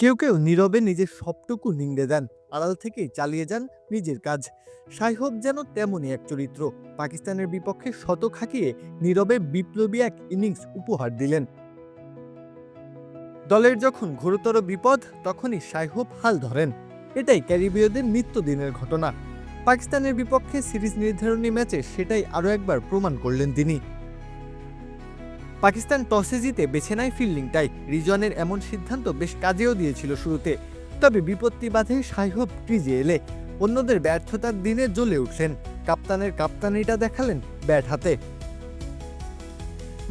কেউ কেউ নীরবে নিজের সবটুকু নিংড়ে দেন, আড়াল থেকেই চালিয়ে যান নিজের কাজ। সাইহব যেন তেমনই এক চরিত্র। পাকিস্তানের বিপক্ষে শতক হাঁকিয়ে নীরবে বিপ্লবী এক ইনিংস উপহার দিলেন। দলের যখন ঘোরতর বিপদ, তখনই সাইহব হাল ধরেন। এটাই ক্যারিবীয়দের নিত্যদিনের ঘটনা। পাকিস্তানের বিপক্ষে সিরিজ নির্ধারণী ম্যাচে সেটাই আরও একবার প্রমাণ করলেন তিনি। পাকিস্তান টসে জিতে বেছে নেয় ফিল্ডিং তাই রিজনের এমন সিদ্ধান্ত বেশ কাজেও দিয়েছিল শুরুতে। তবে বিপত্তি বাধে সাইহব ক্রিজে এলে অন্যদের ব্যর্থতার দিনে জ্বলে উঠলেন। কাপ্তানের কাপ্তানিটা দেখালেন ব্যাট হাতে।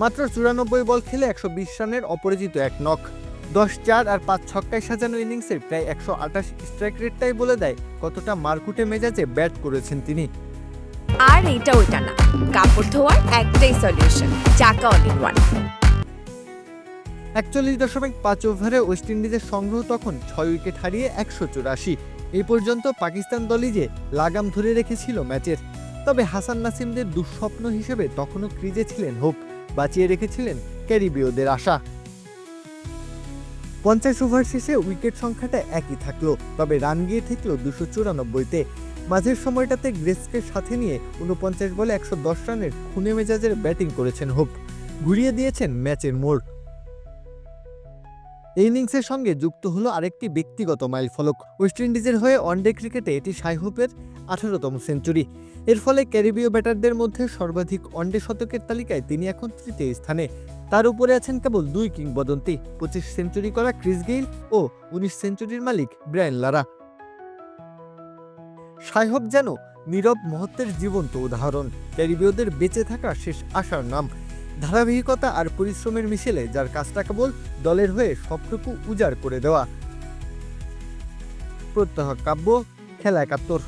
মাত্র চুরানব্বই বল খেলে একশো বিশ রানের অপরাজিত এক নক দশ চার আর পাঁচ ছক্কায় সাজানো ইনিংসের প্রায় একশো আটাশ স্ট্রাইক রেটটাই বলে দেয় কতটা মারকুটে মেজাজে ব্যাট করেছেন তিনি। আর এটা ওইটা না। কাপড় ধোয়ার একটাই সলিউশন চাকা অল ইন ওয়ান একচল্লিশ দশমিক পাঁচ ওভারে ওয়েস্ট ইন্ডিজের সংগ্রহ তখন ছয় উইকেট হারিয়ে একশো চুরাশি। এই পর্যন্ত পাকিস্তান দলই যে লাগাম ধরে রেখেছিল ম্যাচের, তবে হাসান নাসিমদের দুঃস্বপ্ন হিসেবে তখনও ক্রিজে ছিলেন হোপ, বাঁচিয়ে রেখেছিলেন ক্যারিবীয়দের আশা। পঞ্চাশ ওভার শেষে উইকেট সংখ্যাটা একই থাকল, তবে রান গিয়ে ঠেকলো দুশো চুরানব্বইতে। মাঝের সময়টাতে গ্রেসকে সাথে নিয়ে উনপঞ্চাশ বলে একশো দশ রানের খুনে মেজাজের ব্যাটিং করেছেন হোপ ঘুরিয়ে দিয়েছেন ম্যাচের মোড়। ইনিংসের সঙ্গে যুক্ত হলো আরেকটি ব্যক্তিগত মাইলফলক ওয়েস্ট ইন্ডিজের হয়ে ওয়ানডে ক্রিকেটে এটি সাইহোপের আঠারোতম সেঞ্চুরি। এর ফলে ক্যারিবীয় ব্যাটারদের মধ্যে সর্বাধিক ওয়ানডে শতকের তালিকায় তিনি এখন তৃতীয় স্থানে। তার উপরে আছেন কেবল দুই কিংবদন্তি। পঁচিশ সেঞ্চুরি করা ক্রিস গেইল ও উনিশ সেঞ্চুরির মালিক ব্রায়ান লারা। সাইহব যেন নীরব মহত্বের জীবন্ত উদাহরণ। ক্যারিবীয়দের বেঁচে থাকা শেষ আশার নাম। ধারাবাহিকতা আর পরিশ্রমের মিশেলে যার কাজটা কেবল দলের হয়ে সবটুকু উজাড় করে দেওয়া। প্রত্যহ কাব্য, খেলা একাত্তর।